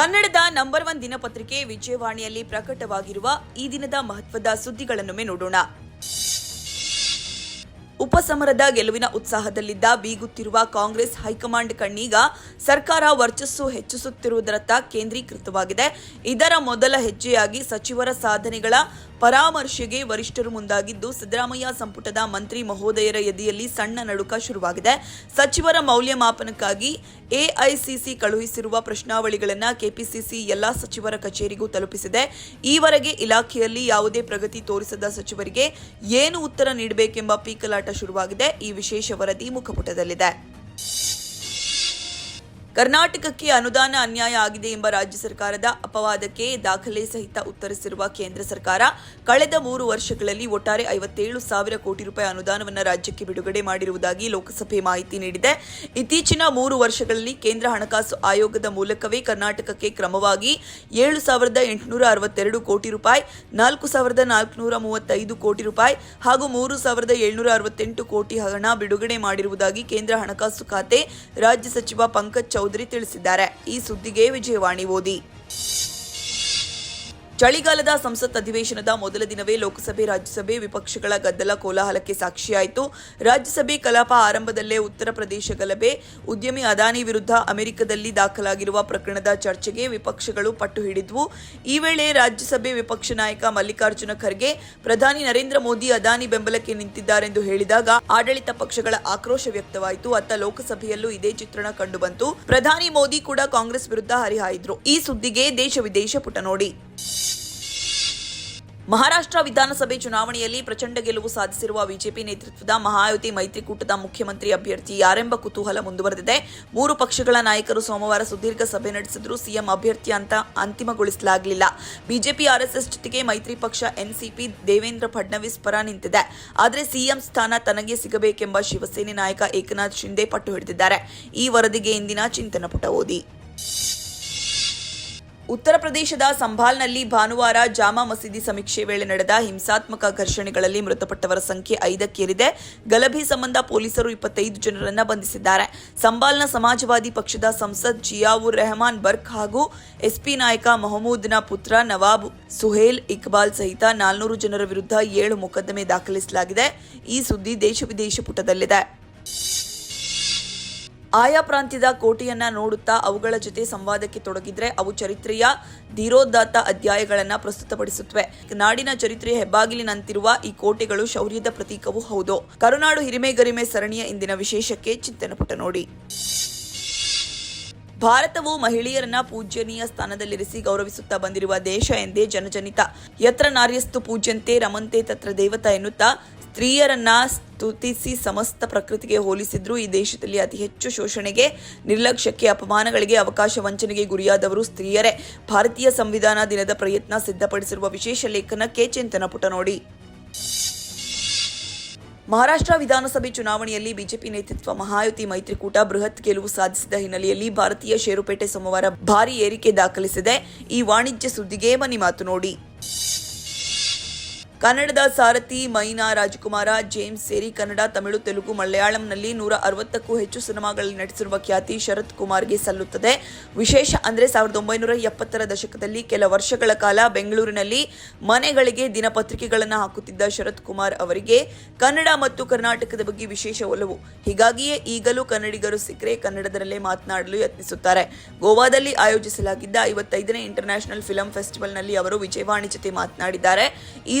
ಕನ್ನಡದ number one ದಿನಪತ್ರಿಕೆ ವಿಜಯವಾಣಿಯಲ್ಲಿ ಪ್ರಕಟವಾಗಿರುವ ಈ ದಿನದ ಮಹತ್ವದ ಸುದ್ದಿಗಳನ್ನೊಮ್ಮೆ ನೋಡೋಣ. ಉಪಸಮರದ ಗೆಲುವಿನ ಉತ್ಸಾಹದಲ್ಲಿದ್ದ ಬೀಗುತ್ತಿರುವ ಕಾಂಗ್ರೆಸ್ ಹೈಕಮಾಂಡ್ ಕಣ್ಣೀಗ ಸರ್ಕಾರ ವರ್ಚಸ್ಸು ಹೆಚ್ಚಿಸುತ್ತಿರುವುದರತ್ತ ಕೇಂದ್ರೀಕೃತವಾಗಿದೆ. ಇದರ ಮೊದಲ ಹೆಜ್ಜೆಯಾಗಿ ಸಚಿವರ ಸಾಧನೆಗಳ ಪರಾಮರ್ಶೆಗೆ ವರಿಷ್ಠರು ಮುಂದಾಗಿದ್ದು, ಸಿದ್ದರಾಮಯ್ಯ ಸಂಪುಟದ ಮಂತ್ರಿ ಮಹೋದಯರ ಎದೆಯಲ್ಲಿ ಸಣ್ಣ ನಡುಕ ಶುರುವಾಗಿದೆ. ಸಚಿವರ ಮೌಲ್ಯಮಾಪನಕ್ಕಾಗಿ ಎಐಸಿಸಿ ಕಳುಹಿಸಿರುವ ಪ್ರಶ್ನಾವಳಿಗಳನ್ನು ಕೆಪಿಸಿಸಿ ಎಲ್ಲಾ ಸಚಿವರ ಕಚೇರಿಗೂ ತಲುಪಿಸಿದೆ. ಈವರೆಗೆ ಇಲಾಖೆಯಲ್ಲಿ ಯಾವುದೇ ಪ್ರಗತಿ ತೋರಿಸದ ಸಚಿವರಿಗೆ ಏನು ಉತ್ತರ ನೀಡಬೇಕೆಂಬ ಪೀಕಲಾಟ ಶುರುವಾಗಿದೆ. ಈ ವಿಶೇಷ ವರದಿ ಮುಖಪುಟದಲ್ಲಿದೆ. ಕರ್ನಾಟಕಕ್ಕೆ ಅನುದಾನ ಅನ್ಯಾಯ ಆಗಿದೆ ಎಂಬ ರಾಜ್ಯ ಸರ್ಕಾರದ ಅಪವಾದಕ್ಕೆ ದಾಖಲೆ ಸಹಿತ ಉತ್ತರಿಸಿರುವ ಕೇಂದ್ರ ಸರ್ಕಾರ, ಕಳೆದ ಮೂರು ವರ್ಷಗಳಲ್ಲಿ ಒಟ್ಟಾರೆ ಐವತ್ತೇಳು ಸಾವಿರ ಕೋಟಿ ರೂಪಾಯಿ ಅನುದಾನವನ್ನು ರಾಜ್ಯಕ್ಕೆ ಬಿಡುಗಡೆ ಮಾಡಿರುವುದಾಗಿ ಲೋಕಸಭೆ ಮಾಹಿತಿ ನೀಡಿದೆ. ಇತ್ತೀಚಿನ ಮೂರು ವರ್ಷಗಳಲ್ಲಿ ಕೇಂದ್ರ ಹಣಕಾಸು ಆಯೋಗದ ಮೂಲಕವೇ ಕರ್ನಾಟಕಕ್ಕೆ ಕ್ರಮವಾಗಿ ಏಳು ಸಾವಿರದ ಎಂಟುನೂರ ಅರವತ್ತೆರಡು ಕೋಟಿ ರೂಪಾಯಿ, ನಾಲ್ಕು ಸಾವಿರದ ನಾಲ್ಕುನೂರ ಮೂವತ್ತೈದು ಕೋಟಿ ರೂಪಾಯಿ ಹಾಗೂ ಮೂರು ಸಾವಿರದ ಏಳ್ನೂರ ಅರವತ್ತೆಂಟು ಕೋಟಿ ಹಣ ಬಿಡುಗಡೆ ಮಾಡಿರುವುದಾಗಿ ಕೇಂದ್ರ ಹಣಕಾಸು ಖಾತೆ ರಾಜ್ಯ ಸಚಿವ ಪಂಕಜ್ ಚೌಧರಿ ತಿಳಿಸಿದ್ದಾರೆ. ಈ ಸುದ್ದಿಗೆ ವಿಜಯವಾಣಿ ಓದಿ. ಚಳಿಗಾಲದ ಸಂಸತ್ ಅಧಿವೇಶನದ ಮೊದಲ ದಿನವೇ ಲೋಕಸಭೆ, ರಾಜ್ಯಸಭೆ ವಿಪಕ್ಷಗಳ ಗದ್ದಲ ಕೋಲಾಹಲಕ್ಕೆ ಸಾಕ್ಷಿಯಾಯಿತು. ರಾಜ್ಯಸಭೆ ಕಲಾಪ ಆರಂಭದಲ್ಲೇ ಉತ್ತರ ಪ್ರದೇಶ ಗಲಭೆ, ಉದ್ಯಮಿ ಅದಾನಿ ವಿರುದ್ಧ ಅಮೆರಿಕದಲ್ಲಿ ದಾಖಲಾಗಿರುವ ಪ್ರಕರಣದ ಚರ್ಚೆಗೆ ವಿಪಕ್ಷಗಳು ಪಟ್ಟು ಹಿಡಿದ್ವು. ಈ ವೇಳೆ ರಾಜ್ಯಸಭೆ ವಿಪಕ್ಷ ನಾಯಕ ಮಲ್ಲಿಕಾರ್ಜುನ ಖರ್ಗೆ, ಪ್ರಧಾನಿ ನರೇಂದ್ರ ಮೋದಿ ಅದಾನಿ ಬೆಂಬಲಕ್ಕೆ ನಿಂತಿದ್ದಾರೆಂದು ಹೇಳಿದಾಗ ಆಡಳಿತ ಪಕ್ಷಗಳ ಆಕ್ರೋಶ ವ್ಯಕ್ತವಾಯಿತು. ಅತ್ತ ಲೋಕಸಭೆಯಲ್ಲೂ ಇದೇ ಚಿತ್ರಣ ಕಂಡುಬಂತು. ಪ್ರಧಾನಿ ಮೋದಿ ಕೂಡ ಕಾಂಗ್ರೆಸ್ ವಿರುದ್ಧ ಹರಿಹಾಯಿದ್ರು. ಈ ಸುದ್ದಿಗೆ ದೇಶ ವಿದೇಶ ಪುಟ ನೋಡಿ ಮಹಾರಾಷ್ಟ್ರ ವಿಧಾನಸಭೆ ಚುನಾವಣೆಯಲ್ಲಿ ಪ್ರಚಂಡ ಗೆಲುವು ಸಾಧಿಸಿರುವ ಬಿಜೆಪಿ ನೇತೃತ್ವದ ಮಹಾಯುತಿ ಮೈತ್ರಿಕೂಟದ ಮುಖ್ಯಮಂತ್ರಿ ಅಭ್ಯರ್ಥಿ ಯಾರೆಂಬ ಕುತೂಹಲ ಮುಂದುವರೆದಿದೆ. ಮೂರು ಪಕ್ಷಗಳ ನಾಯಕರು ಸೋಮವಾರ ಸುದೀರ್ಘ ಸಭೆ ನಡೆಸಿದ್ರು ಸಿಎಂ ಅಭ್ಯರ್ಥಿ ಅಂತ ಅಂತಿಮಗೊಳಿಸಲಾಗಲಿಲ್ಲ. ಬಿಜೆಪಿ ಆರ್ಎಸ್ಎಸ್ ಜೊತೆಗೆ ಮೈತ್ರಿ ಪಕ್ಷ ಎನ್ಸಿಪಿ ದೇವೇಂದ್ರ ಫಡ್ನವೀಸ್ ಪರ ನಿಂತಿದೆ. ಆದರೆ ಸಿಎಂ ಸ್ಥಾನ ತನಗೆ ಸಿಗಬೇಕೆಂಬ ಶಿವಸೇನೆ ನಾಯಕ ಏಕನಾಥ್ ಶಿಂದೆ ಪಟ್ಟು ಹಿಡಿದಿದ್ದಾರೆ. ಈ ವರದಿಗೆ ಇಂದಿನ ಚಿಂತನ ಪುಟ ಓದಿ. ಉತ್ತರ ಪ್ರದೇಶದ ಸಂಭಾಲ್ನಲ್ಲಿ ಭಾನುವಾರ ಜಾಮಾ ಮಸೀದಿ ಸಮೀಕ್ಷೆ ವೇಳೆ ನಡೆದ ಹಿಂಸಾತ್ಮಕ ಘರ್ಷಣೆಗಳಲ್ಲಿ ಮೃತಪಟ್ಟವರ ಸಂಖ್ಯೆ ಐದಕ್ಕೇರಿದೆ. ಗಲಭೆ ಸಂಬಂಧ ಪೊಲೀಸರು ಇಪ್ಪತ್ತೈದು ಜನರನ್ನು ಬಂಧಿಸಿದ್ದಾರೆ. ಸಂಭಾಲ್ನ ಸಮಾಜವಾದಿ ಪಕ್ಷದ ಸಂಸದ್ ಜಿಯಾವುರ್ ರೆಹಮಾನ್ ಬರ್ಕ್ ಹಾಗೂ ಎಸ್ಪಿ ನಾಯಕ ಮೊಹಮೂದ್ನ ಪುತ್ರ ನವಾಬ್ ಸುಹೇಲ್ ಇಕ್ಬಾಲ್ ಸಹಿತ ನಾಲ್ನೂರು ಜನರ ವಿರುದ್ಧ ಏಳು ಮೊಕದ್ದಮೆ ದಾಖಲಿಸಲಾಗಿದೆ. ಈ ಸುದ್ದಿ ದೇಶ ವಿದೇಶ ಪುಟದಲ್ಲಿದೆ. ಆಯಾ ಪ್ರಾಂತ್ಯದ ಕೋಟೆಯನ್ನ ನೋಡುತ್ತಾ ಅವುಗಳ ಜೊತೆ ಸಂವಾದಕ್ಕೆ ತೊಡಗಿದ್ರೆ ಅವು ಚರಿತ್ರೆಯ ಧೀರೋದಾತ್ತ ಅಧ್ಯಾಯಗಳನ್ನ ಪ್ರಸ್ತುತಪಡಿಸುತ್ತವೆ. ನಾಡಿನ ಚರಿತ್ರೆಯ ಹೆಬ್ಬಾಗಿಲಿನಂತಿರುವ ಈ ಕೋಟೆಗಳು ಶೌರ್ಯದ ಪ್ರತೀಕವೂ ಹೌದು. ಕರುನಾಡು ಹಿರಿಮೆ ಗರಿಮೆ ಸರಣಿಯ ಇಂದಿನ ವಿಶೇಷಕ್ಕೆ ಚಿಂತನ ಪುಟ ನೋಡಿ. ಭಾರತವು ಮಹಿಳೆಯರನ್ನ ಪೂಜ್ಯನೀಯ ಸ್ಥಾನದಲ್ಲಿರಿಸಿ ಗೌರವಿಸುತ್ತಾ ಬಂದಿರುವ ದೇಶ ಎಂದೇ ಜನಜನಿತ. ಯತ್ರ ನಾರ್ಯಸ್ತು ಪೂಜ್ಯಂತೆ ರಮಂತೆ ತತ್ರ ದೇವತಾ ಎನ್ನುತ್ತಾ ಸ್ತ್ರೀಯರನ್ನ ಸ್ತುತಿಸಿ ಸಮಸ್ತ ಪ್ರಕೃತಿಗೆ ಹೋಲಿಸಿದ್ರು ಈ ದೇಶದಲ್ಲಿ ಅತಿ ಹೆಚ್ಚು ಶೋಷಣೆಗೆ, ನಿರ್ಲಕ್ಷ್ಯಕ್ಕೆ, ಅಪಮಾನಗಳಿಗೆ ಅವಕಾಶ ವಂಚನೆಗೆ ಗುರಿಯಾದವರು ಸ್ತ್ರೀಯರೇ. ಭಾರತೀಯ ಸಂವಿಧಾನ ದಿನದ ಪ್ರಯತ್ನ ಸಿದ್ಧಪಡಿಸಿರುವ ವಿಶೇಷ ಲೇಖನಕ್ಕೆ ಚಿಂತನ ಪುಟ ನೋಡಿ. ಮಹಾರಾಷ್ಟ್ರ ವಿಧಾನಸಭೆ ಚುನಾವಣೆಯಲ್ಲಿ ಬಿಜೆಪಿ ನೇತೃತ್ವ ಮಹಾಯುತಿ ಮೈತ್ರಿಕೂಟ ಬೃಹತ್ ಗೆಲುವು ಸಾಧಿಸಿದ ಹಿನ್ನೆಲೆಯಲ್ಲಿ ಭಾರತೀಯ ಷೇರುಪೇಟೆ ಸೋಮವಾರ ಭಾರಿ ಏರಿಕೆ ದಾಖಲಿಸಿದೆ. ಈ ವಾಣಿಜ್ಯ ಸುದ್ದಿಗೆ ಮನಿ ಮಾತು ನೋಡಿ. ಕನ್ನಡದ ಸಾರಥಿ ಮೈನಾ ರಾಜಕುಮಾರ, ಜೇಮ್ಸ್ ಸೇರಿ ಕನ್ನಡ, ತಮಿಳು, ತೆಲುಗು, ಮಲಯಾಳಂನಲ್ಲಿ ನೂರ ಅರವತ್ತಕ್ಕೂ ಹೆಚ್ಚು ಸಿನಿಮಾಗಳಲ್ಲಿ ನಟಿಸಿರುವ ಖ್ಯಾತಿ ಶರತ್ ಕುಮಾರ್ಗೆ ಸಲ್ಲುತ್ತದೆ. ವಿಶೇಷ ಅಂದರೆ ಸಾವಿರದ ಒಂಬೈನೂರ ಎಪ್ಪತ್ತರ ದಶಕದಲ್ಲಿ ಕೆಲ ವರ್ಷಗಳ ಕಾಲ ಬೆಂಗಳೂರಿನಲ್ಲಿ ಮನೆಗಳಿಗೆ ದಿನಪತ್ರಿಕೆಗಳನ್ನು ಹಾಕುತ್ತಿದ್ದ ಶರತ್ ಕುಮಾರ್ ಅವರಿಗೆ ಕನ್ನಡ ಮತ್ತು ಕರ್ನಾಟಕದ ಬಗ್ಗೆ ವಿಶೇಷ ಒಲವು. ಹೀಗಾಗಿಯೇ ಈಗಲೂ ಕನ್ನಡಿಗರು ಸಿಕ್ಕರೆ ಕನ್ನಡದಲ್ಲೇ ಮಾತನಾಡಲು ಯತ್ನಿಸುತ್ತಾರೆ. ಗೋವಾದಲ್ಲಿ ಆಯೋಜಿಸಲಾಗಿದ್ದ ಐವತ್ತೈದನೇ ಇಂಟರ್ನ್ಯಾಷನಲ್ ಫಿಲಂ ಫೆಸ್ಟಿವಲ್ನಲ್ಲಿ ಅವರು ವಿಜಯವಾಣಿ ಜೊತೆ ಮಾತನಾಡಿದ್ದಾರೆ. ಈ